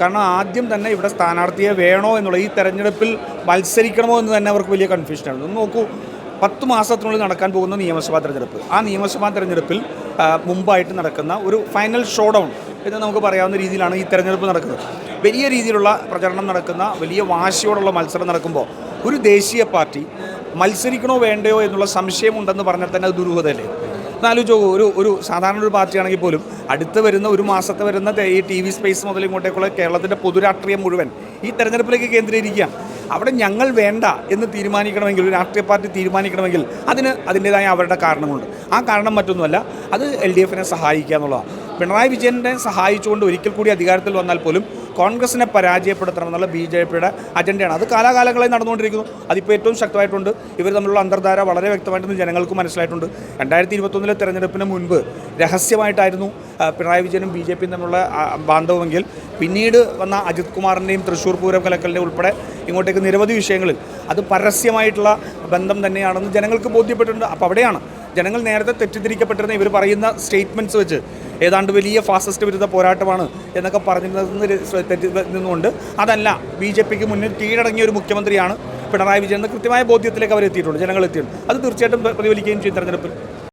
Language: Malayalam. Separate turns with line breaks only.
കാരണം ആദ്യം തന്നെ ഇവിടെ സ്ഥാനാർത്ഥിയെ വേണോ എന്നുള്ള ഈ തെരഞ്ഞെടുപ്പിൽ മത്സരിക്കണമോ എന്ന് തന്നെ അവർക്ക് വലിയ കൺഫ്യൂഷനാണ് ഒന്ന് നോക്കൂ പത്ത് മാസത്തിനുള്ളിൽ നടക്കാൻ പോകുന്ന നിയമസഭാ തെരഞ്ഞെടുപ്പ്. ആ നിയമസഭാ തെരഞ്ഞെടുപ്പിൽ മുമ്പായിട്ട് നടക്കുന്ന ഒരു ഫൈനൽ ഷോ ഡൗൺ എന്ന് നമുക്ക് പറയാവുന്ന രീതിയിലാണ് ഈ തെരഞ്ഞെടുപ്പ് നടക്കുന്നത്. വലിയ രീതിയിലുള്ള പ്രചരണം നടക്കുന്ന വലിയ വാശിയോടുള്ള മത്സരം നടക്കുമ്പോൾ ഒരു ദേശീയ പാർട്ടി മത്സരിക്കണോ വേണ്ടയോ എന്നുള്ള സംശയമുണ്ടെന്ന് പറഞ്ഞാൽ തന്നെ അത് ദുരൂഹതയല്ലേ? എന്നാലോചിച്ചോ ഒരു ഒരു സാധാരണ ഒരു പാർട്ടിയാണെങ്കിൽ പോലും അടുത്ത് വരുന്ന ഒരു മാസത്തെ വരുന്ന ഈ ടി വി സ്പേസ് മുതൽ ഇങ്ങോട്ടേക്കുള്ള കേരളത്തിന്റെ പൊതുരാഷ്ട്രീയം മുഴുവൻ ഈ തെരഞ്ഞെടുപ്പിലേക്ക് കേന്ദ്രീകരിക്കുക. അവിടെ ഞങ്ങൾ വേണ്ട എന്ന് തീരുമാനിക്കണമെങ്കിൽ ഒരു രാഷ്ട്രീയ പാർട്ടി തീരുമാനിക്കണമെങ്കിൽ അതിന് അതിന്റേതായ അവരുടെ കാരണമുണ്ട്. ആ കാരണം മറ്റൊന്നുമല്ല അത് എൽ ഡി എഫിനെ സഹായിക്കുക എന്നുള്ളതാണ്. പിണറായി വിജയനെ സഹായിച്ചുകൊണ്ട് ഒരിക്കൽ കൂടി അധികാരത്തിൽ വന്നാൽ പോലും കോൺഗ്രസിനെ പരാജയപ്പെടുത്തണമെന്നുള്ള ബി ജെ പിയുടെ അജണ്ടയാണ്. അത് കാലാകാലങ്ങളായി നടന്നുകൊണ്ടിരിക്കുന്നു. അതിപ്പോൾ ഏറ്റവും ശക്തമായിട്ടുണ്ട്. ഇവർ തമ്മിലുള്ള അന്തർധാര വളരെ വ്യക്തമായിട്ടൊന്ന് ജനങ്ങൾക്ക് മനസ്സിലായിട്ടുണ്ട്. രണ്ടായിരത്തി ഇരുപത്തൊന്നിലെ തെരഞ്ഞെടുപ്പിന് മുൻപ് രഹസ്യമായിട്ടായിരുന്നു പിണറായി വിജയനും ബി ജെ പിയും തമ്മിലുള്ള ബാന്ധവമെങ്കിൽ പിന്നീട് വന്ന അജിത് കുമാറിന്റെയും തൃശ്ശൂർ പൂരം കലക്കലിന്റെയും ഉൾപ്പെടെ ഇങ്ങോട്ടേക്ക് നിരവധി വിഷയങ്ങളിൽ അത് പരസ്യമായിട്ടുള്ള ബന്ധം തന്നെയാണെന്ന് ജനങ്ങൾക്ക് ബോധ്യപ്പെട്ടിട്ടുണ്ട്. അപ്പോൾ അവിടെയാണ് ജനങ്ങൾ നേരത്തെ തെറ്റിദ്ധരിക്കപ്പെട്ടിരുന്ന ഇവർ പറയുന്ന സ്റ്റേറ്റ്മെന്റ്സ് വെച്ച് ഏതാണ്ട് വലിയ ഫാസിസ്റ്റ് വിരുദ്ധ പോരാട്ടമാണ് എന്നൊക്കെ പറഞ്ഞിരുന്നത് നിന്നുകൊണ്ട്. അതല്ല ബി ജെ പിക്ക് മുന്നിൽ കീഴടങ്ങിയ ഒരു മുഖ്യമന്ത്രിയാണ് പിണറായി വിജയൻ. എന്ന കൃത്യമായ ബോധ്യത്തിലേക്ക് അവർ എത്തിയിട്ടുണ്ട് ജനങ്ങൾ എത്തിയിട്ടുണ്ട് അത് തീർച്ചയായിട്ടും പ്രതിഫലിക്കുകയും ചെയ്യും തെരഞ്ഞെടുപ്പിൽ.